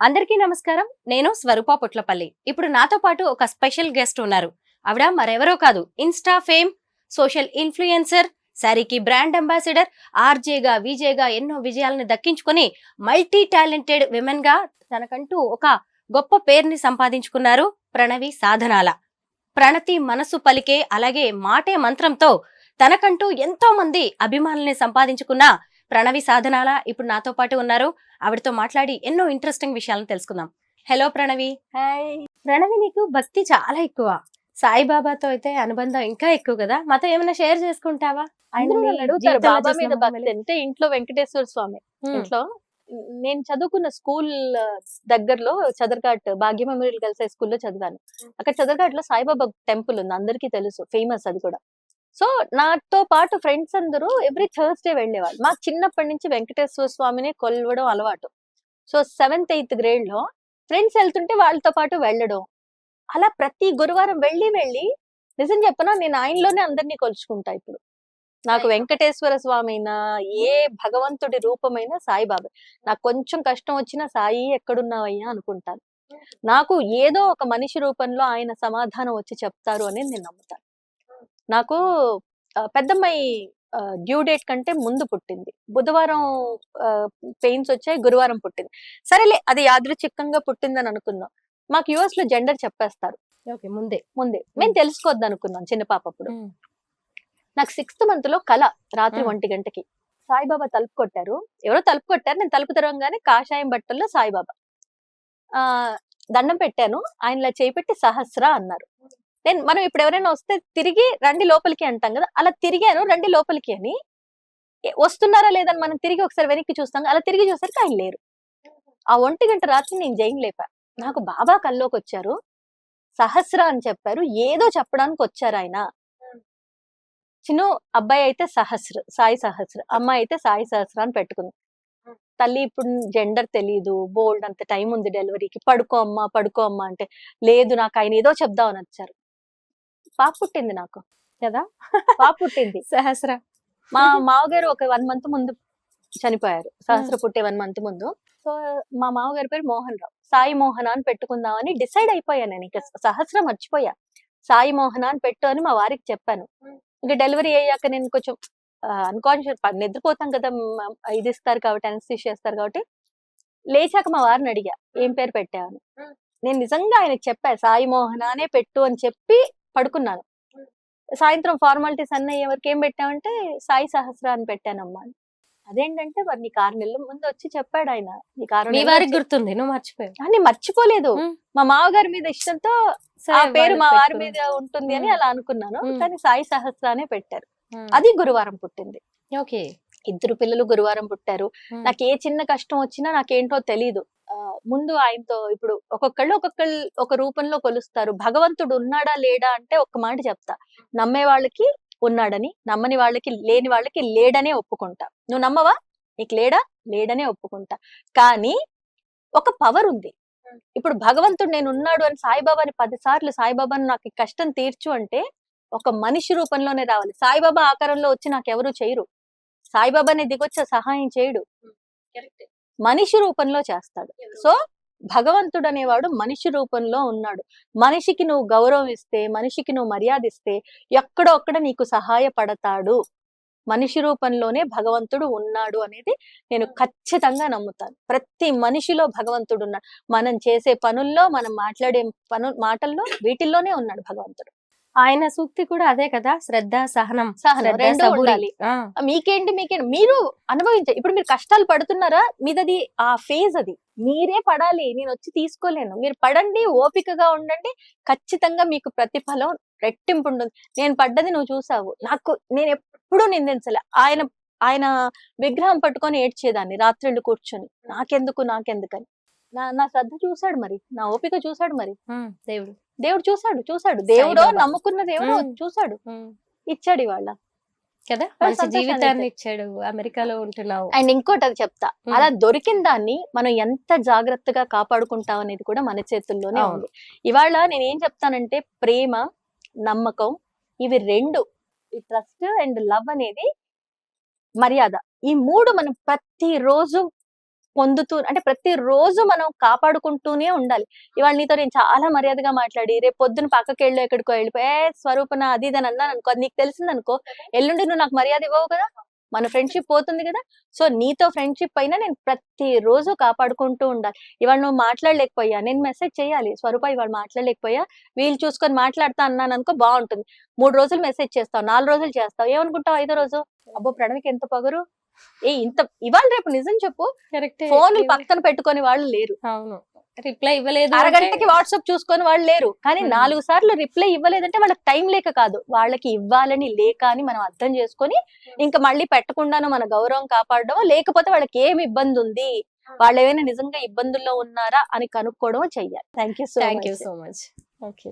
అందరికీ నమస్కారం. నేను స్వరూప పొట్లపల్లి. ఇప్పుడు నాతో పాటు ఒక స్పెషల్ గెస్ట్ ఉన్నారు. ఆవిడ మరెవరో కాదు. ఇన్స్టా ఫేమ్ సోషల్ ఇన్ఫ్లుయెన్సర్ శారీకి బ్రాండ్ అంబాసిడర్ ఆర్జేగా విజేగా ఎన్నో విజయాలను దక్కించుకొని మల్టీ టాలెంటెడ్ విమెన్గా తనకంటూ ఒక గొప్ప పేరుని సంపాదించుకున్నారు ప్రణవి సాధనాల. ప్రణతి మనసు పలికే అలాగే మాటే మంత్రంతో తనకంటూ ఎంతో మంది అభిమానుల్ని సంపాదించుకున్న ప్రణవి సాధనాల ఇప్పుడు నాతో పాటు ఉన్నారు. ఆవిడతో మాట్లాడి ఎన్నో ఇంట్రెస్టింగ్ విషయాలను తెలుసుకుందాం. హలో ప్రణవి. హాయ్ ప్రణవి నీకు భక్తి చాలా ఎక్కువ. సాయిబాబాతో అయితే అనుబంధం ఇంకా ఎక్కువ కదా? మాతో ఏమైనా షేర్ చేసుకుంటావా? బాబా మీద భక్తి. అంటే ఇంట్లో వెంకటేశ్వర స్వామి. ఇంట్లో నేను చదువుకున్న స్కూల్ దగ్గరలో Chaderghat Bhagya memorial girls high స్కూల్లో చదివాను. అక్కడ చదర్ఘాట్లో సాయిబాబా టెంపుల్ ఉంది అందరికీ తెలుసు ఫేమస్ అది కూడా. సో నాతో పాటు ఫ్రెండ్స్ అందరూ ఎవ్రీ థర్స్డే వెళ్ళేవాళ్ళు. మాకు చిన్నప్పటి నుంచి వెంకటేశ్వర స్వామిని కొలవడం అలవాటు. సో సెవెంత్ ఎయిత్ గ్రేడ్లో ఫ్రెండ్స్ వెళ్తుంటే వాళ్ళతో పాటు వెళ్ళడం. అలా ప్రతి గురువారం వెళ్ళి వెళ్ళి నిజం చెప్పనా నేను ఆయనలోనే అందరినీ కొలుచుకుంటా ఇప్పుడు. నాకు. వెంకటేశ్వర స్వామి అయినా ఏ భగవంతుడి రూపమైనా సాయిబాబా. నాకు కొంచెం కష్టం వచ్చినా సాయి ఎక్కడున్నావయ్యా అనుకుంటాను. నాకు ఏదో ఒక మనిషి రూపంలో ఆయన సమాధానం వచ్చి చెప్తారు అని నేను నమ్ముతాను. నాకు పెద్దమ్మాయి డ్యూ డేట్ కంటే ముందు పుట్టింది. బుధవారం పెయిన్స్ వచ్చాయి గురువారం పుట్టింది. సరేలే అది యాదృచ్ఛికంగా పుట్టిందని అనుకుందాం. మాకు యుఎస్లో జెండర్ చెప్పేస్తారు. ముందే. ముందే. మేము. తెలుసుకోవద్దు అనుకున్నాం చిన్న పాప అప్పుడు. హ్మ్. నాకు సిక్స్త్ మంత్లో కళ రాత్రి. ఒంటి గంటకి. సాయిబాబా తలుపు కొట్టారు. ఎవరో తలుపు కొట్టారు నేను తలుపు తెరవగానే కాషాయం బట్టల్లో సాయిబాబా. ఆ దండం పెట్టాను. ఆయనలా చేపెట్టి సహస్ర అన్నారు. నేను మనం ఇప్పుడు ఎవరైనా వస్తే తిరిగి రండి లోపలికి అంటాం కదా అలా తిరిగాను రండి లోపలికి అని. వస్తున్నారా లేదని మనం తిరిగి ఒకసారి వెనక్కి చూస్తాం అలా తిరిగి చూసరికి ఆయన లేరు. ఆ ఒంటి గంట రాత్రి నేను జైన్ లేపా. నాకు బాబా కల్లోకి వచ్చారు. సహస్ర అని చెప్పారు. ఏదో చెప్పడానికి వచ్చారు ఆయన. చిన్న అబ్బాయి అయితే సహస్ర సాయి సహస్ర అమ్మాయి అయితే సాయి సహస్ర అని పెట్టుకుంది. తల్లి ఇప్పుడు జెండర్ తెలియదు బోల్డ్ అంత టైం ఉంది డెలివరీకి పడుకో అమ్మా పడుకో అమ్మా అంటే లేదు నాకు ఆయన ఏదో చెప్దామని వచ్చారు. పాప పుట్టింది నాకు కదా? పాప పుట్టింది. సహస్ర. మా మామగారు ఒక వన్ మంత్ ముందు చనిపోయారు. సహస్ర పుట్టే వన్ మంత్ ముందు. సో మా మామగారి పేరు మోహన్ రావు. సాయి మోహన అని పెట్టుకుందామని డిసైడ్ అయిపోయాను నేను ఇక సహస్ర మర్చిపోయా. సాయి మోహన అని పెట్టు అని మా వారికి చెప్పాను. ఇంకా డెలివరీ అయ్యాక నేను కొంచెం అన్కాన్షియస్ నిద్రపోతాం కదా ఇది ఇస్తారు కాబట్టి అనస్థిష్ చేస్తారు కాబట్టి లేచాక మా వారిని అడిగా ఏం పేరు పెట్టావని మ్మ్. నేను నిజంగా ఆయనకి చెప్పా సాయి మోహన అనే పెట్టు అని చెప్పి పడుకున్నాను సాయంత్రం ఫార్మాలిటీస్ అన్నీ ఎవరికి ఏం పెట్టామంటే సాయి సహస్ర అని పెట్టానమ్మా అని. అదేంటంటే మరి నీకు ఆరు నెలల ముందు వచ్చి చెప్పాడు ఆయన నీకు ఆరు మీ వారికి గుర్తుంది నువ్వు మర్చిపోయావు నేను మర్చిపోలేదు. మా మామగారి మీద ఇష్టంతో ఆ పేరు మా వారి. మీద ఉంటుంది అని. అలా అనుకున్నాను. కానీ సాయి సహస్ర అనే పెట్టారు. అది గురువారం పుట్టింది ఓకే ఇద్దరు పిల్లలు గురువారం పుట్టారు. నాకు ఏ చిన్న కష్టం వచ్చినా నాకేంటో తెలీదు ముందు ఆయనతో ఇప్పుడు ఒక్కొక్కళ్ళు ఒక్కొక్కళ్ళు ఒక రూపంలో కొలుస్తారు. భగవంతుడు ఉన్నాడా లేడా అంటే ఒక్క మాట చెప్తా. నమ్మే వాళ్ళకి ఉన్నాడని నమ్మని వాళ్ళకి లేని వాళ్ళకి లేడనే ఒప్పుకుంటా. నువ్వు నమ్మవా? నీకు లేడా? లేడనే ఒప్పుకుంటా. కానీ ఒక పవర్ ఉంది. ఇప్పుడు భగవంతుడు నేను ఉన్నాడు అని సాయిబాబాని పది సార్లు సాయిబాబాని నాకు కష్టం తీర్చు అంటే ఒక మనిషి రూపంలోనే రావాలి. సాయిబాబా ఆకారంలో వచ్చి నాకు ఎవరు చేయరు. సాయిబాబాని దిగొచ్చే సహాయం చేయడు. Hmm. మనిషి రూపంలో చేస్తాడు. సో భగవంతుడు అనేవాడు మనిషి రూపంలో ఉన్నాడు. మనిషికి నువ్వు గౌరవం ఇస్తే మనిషికి నువ్వు మర్యాద ఇస్తే ఎక్కడో అక్కడ నీకు సహాయపడతాడు. మనిషి రూపంలోనే భగవంతుడు ఉన్నాడు అనేది నేను ఖచ్చితంగా నమ్ముతాను. ప్రతి మనిషిలో భగవంతుడు ఉన్నాడు. మనం చేసే పనుల్లో మనం మాట్లాడే పను మాటల్లో వీటిల్లోనే ఉన్నాడు భగవంతుడు. ఆయన సూక్తి కూడా అదే కదా? శ్రద్ధ సహనం. రెండూ. ఉండాలి. మీకేంటి మీకేంటి? మీరు అనుభవించే ఇప్పుడు మీరు కష్టాలు పడుతున్నారా? మీదది ఆ ఫేజ్ అది. మీరే పడాలి. నేను వచ్చి తీసుకోలేను. మీరు పడండి ఓపికగా ఉండండి. ఖచ్చితంగా మీకు ప్రతిఫలం రెట్టింపు ఉంటుంది. నేను పడ్డది నువ్వు చూసావు. నాకు నేను ఎప్పుడూ నిందించలే. ఆయన ఆయన విగ్రహం పట్టుకొని ఏడ్చేదాన్ని రాత్రిళ్ళు కూర్చొని. నాకెందుకు నాకెందుకని. నా నా శ్రద్ధ చూశాడు మరి నా ఓపిక చూశాడు మరి దేవుడు దేవుడు చూశాడు చూశాడు దేవుడో. నమ్ముకున్న దేవుడు. చూశాడు. ఇచ్చాడు ఇవాళ కదా జీవితాన్ని ఇచ్చాడు. అమెరికాలో ఉంటున్నావు అండ్ ఇంకోటి అది చెప్తా. అలా దొరికిన దాన్ని మనం ఎంత జాగ్రత్తగా కాపాడుకుంటాం అనేది కూడా మన చేతుల్లోనే. ఉంది ఇవాళ నేను ఏం చెప్తానంటే ప్రేమ నమ్మకం ఇవి రెండు ఈ ట్రస్ట్ అండ్ లవ్ అనేది మర్యాద ఈ మూడు మనం ప్రతి రోజు పొందుతూ అంటే ప్రతి రోజు మనం కాపాడుకుంటూనే ఉండాలి. ఇవాళ నీతో నేను చాలా మర్యాదగా మాట్లాడి రేపు పొద్దున పక్కకి వెళ్ళి ఎక్కడికో వెళ్ళిపోయి "ఏ, స్వరూపన అది ఇది అని అన్నాను అనుకో అది నీకు తెలిసింది అనుకో ఎల్లుండి నువ్వు నాకు మర్యాద ఇవ్వవు కదా? మన ఫ్రెండ్షిప్ పోతుంది కదా? సో నీతో ఫ్రెండ్షిప్ పైన నేను ప్రతి రోజు కాపాడుకుంటూ ఉండాలి. ఇవాళ నువ్వు మాట్లాడలేకపోయా నేను మెసేజ్ చేయాలి. స్వరూప ఇవాళ మాట్లాడలేకపోయా వీళ్ళు చూసుకొని మాట్లాడతా అన్నాను అనుకో బాగుంటుంది. మూడు రోజులు మెసేజ్ చేస్తావు నాలుగు రోజులు చేస్తావు ఏమనుకుంటావు ఐదో రోజు? అబ్బో ప్రణవికి ఎంత పగరు? ఏ ఇంత ఇవాళ రేపు నిజం చెప్పు. కరెక్ట్ ఫోన్లు పక్కన పెట్టుకొని వాళ్ళు లేరు. అవును. రిప్లై ఇవ్వలేదు అరగంటకి వాట్సాప్ చూసుకొని వాళ్ళు లేరు. కానీ Hmm. నాలుగు సార్లు రిప్లై ఇవ్వలేదంటే వాళ్ళకి టైం లేక కాదు. వాళ్ళకి ఇవ్వాలని లేక అని మనం అర్థం చేసుకొని ఇంకా మళ్ళీ పెట్టకుండాను మన గౌరవం కాపాడడం లేకపోతే వాళ్ళకి ఏమి ఇబ్బంది ఉంది? వాళ్ళు ఏమైనా నిజంగా ఇబ్బందుల్లో ఉన్నారా అని కనుక్కోవడం చెయ్యాలి. Thank you so thank you so much okay